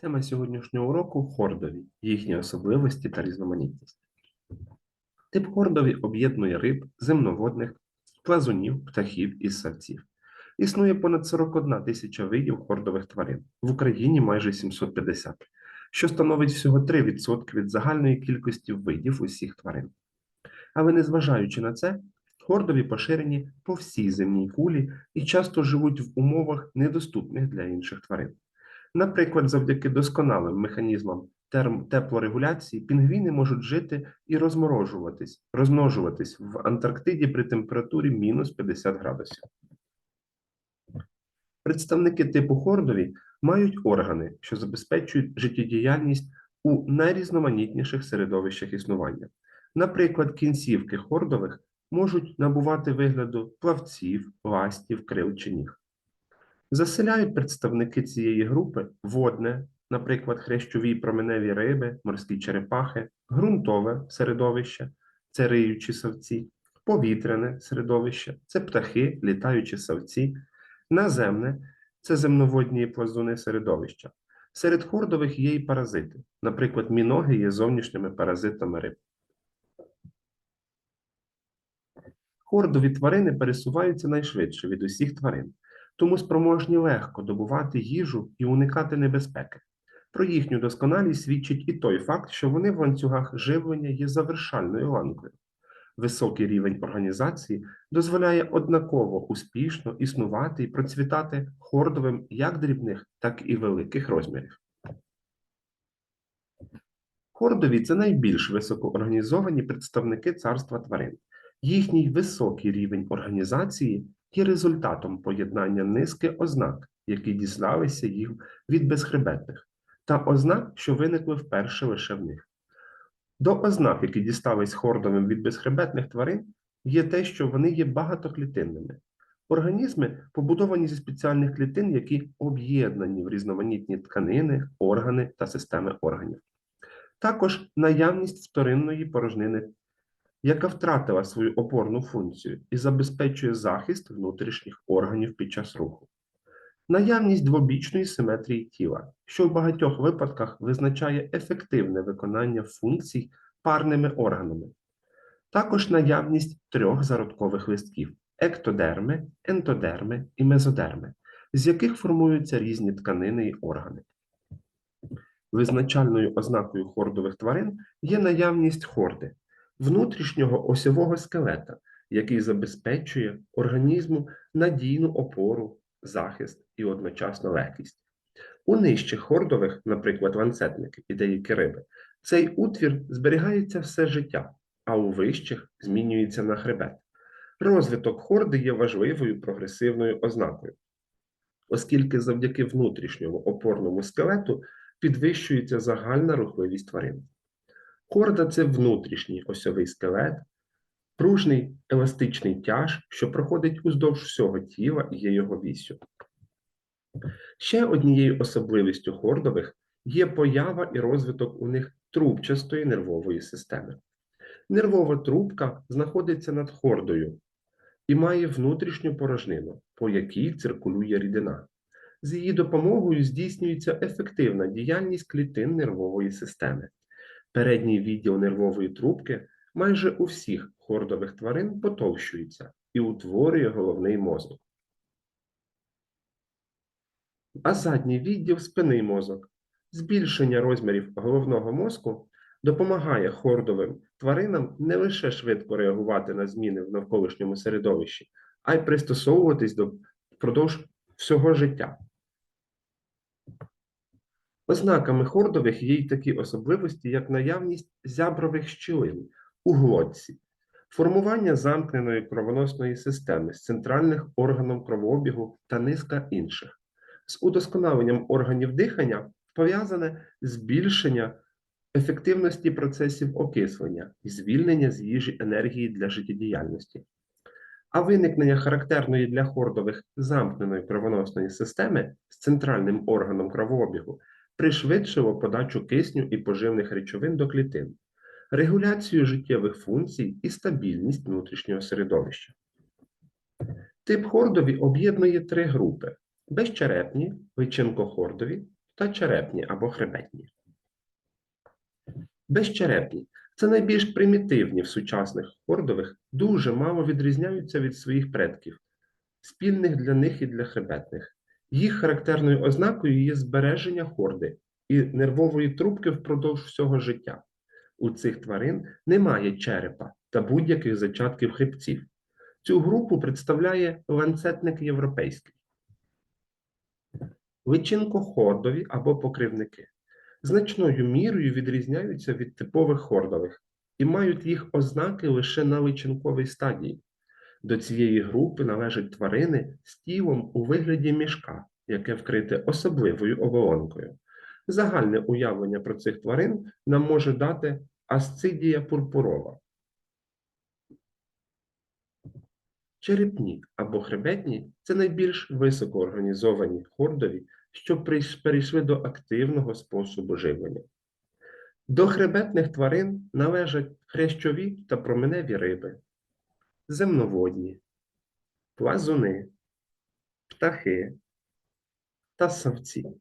Тема сьогоднішнього уроку хордові, їхні особливості та різноманітність. Тип хордові об'єднує риб, земноводних, плазунів, птахів і ссавців. Існує понад 41 тисяча видів хордових тварин, в Україні майже 750, що становить всього 3% від загальної кількості видів усіх тварин. Але незважаючи на це, хордові поширені по всій земній кулі і часто живуть в умовах, недоступних для інших тварин. Наприклад, завдяки досконалим механізмам теплорегуляції пінгвіни можуть жити і розморожуватись, розмножуватись в Антарктиді при температурі мінус 50 градусів. Представники типу хордові мають органи, що забезпечують життєдіяльність у найрізноманітніших середовищах існування. Наприклад, кінцівки хордових можуть набувати вигляду плавців, ластів, крил чи ніг. Заселяють представники цієї групи водне, наприклад, хрещові променеві риби, морські черепахи, ґрунтове середовище, це риючі савці, повітряне середовище, це птахи, літаючі савці, наземне це земноводні плазуни середовища. Серед хордових є й паразити, наприклад, міноги є зовнішніми паразитами риб. Хордові тварини пересуваються найшвидше від усіх тварин тому спроможні легко добувати їжу і уникати небезпеки. Про їхню досконалість свідчить і той факт, що вони в ланцюгах живлення є завершальною ланкою. Високий рівень організації дозволяє однаково успішно існувати і процвітати хордовим як дрібних, так і великих розмірів. Хордові це найбільш високоорганізовані представники царства тварин. Їхній високий рівень організації є результатом поєднання низки ознак, які дізналися їх від безхребетних, та ознак, що виникли вперше лише в них. До ознак, які дістались хордовим від безхребетних тварин, є те, що вони є багатоклітинними. Організми побудовані зі спеціальних клітин, які об'єднані в різноманітні тканини, органи та системи органів. Також наявність вторинної порожнини яка втратила свою опорну функцію і забезпечує захист внутрішніх органів під час руху. Наявність двобічної симетрії тіла, що в багатьох випадках визначає ефективне виконання функцій парними органами. Також наявність трьох зародкових листків ектодерми, ентодерми і мезодерми, з яких формуються різні тканини і органи. Визначальною ознакою хордових тварин є наявність хорди, внутрішнього осьового скелета, який забезпечує організму надійну опору, захист і одночасно легкість. У нижчих хордових, наприклад, ланцетники і деякі риби, цей утвір зберігається все життя, а у вищих змінюється на хребет. Розвиток хорди є важливою прогресивною ознакою, оскільки завдяки внутрішньому опорному скелету підвищується загальна рухливість тварин. Хорда це внутрішній осьовий скелет, пружний еластичний тяж, що проходить уздовж всього тіла і є його вісю. Ще однією особливістю хордових є поява і розвиток у них трубчастої нервової системи. Нервова трубка знаходиться над хордою і має внутрішню порожнину, по якій циркулює рідина. З її допомогою здійснюється ефективна діяльність клітин нервової системи. Передній відділ нервової трубки майже у всіх хордових тварин потовщується і утворює головний мозок. А задній відділ спинний мозок. Збільшення розмірів головного мозку допомагає хордовим тваринам не лише швидко реагувати на зміни в навколишньому середовищі, а й пристосовуватись до впродовж всього життя. Ознаками хордових є й такі особливості, як наявність зябрових щілин у глотці, формування замкненої кровоносної системи з центральних органом кровообігу та низка інших. З удосконаленням органів дихання пов'язане збільшення ефективності процесів окислення і звільнення з їжі енергії для життєдіяльності. А виникнення характерної для хордових замкненої кровоносної системи з центральним органом кровообігу пришвидшило подачу кисню і поживних речовин до клітин, регуляцію життєвих функцій і стабільність внутрішнього середовища. Тип хордові об'єднує три групи: безчерепні, личинкохордові та черепні або хребетні. Безчерепні це найбільш примітивні в сучасних хордових, дуже мало відрізняються від своїх предків, спільних для них і для хребетних. Їх характерною ознакою є збереження хорди і нервової трубки впродовж всього життя. У цих тварин немає черепа та будь-яких зачатків хребців. Цю групу представляє ланцетник європейський. Личинкохордові або покривники значною мірою відрізняються від типових хордових і мають їх ознаки лише на личинковій стадії. До цієї групи належать тварини з тілом у вигляді мішка, яке вкрите особливою оболонкою. Загальне уявлення про цих тварин нам може дати асцидія пурпурова. Черепні або хребетні це найбільш високоорганізовані хордові, що перейшли до активного способу живлення. До хребетних тварин належать хрящові та променеві риби, земноводні, плазуни, птахи та савці.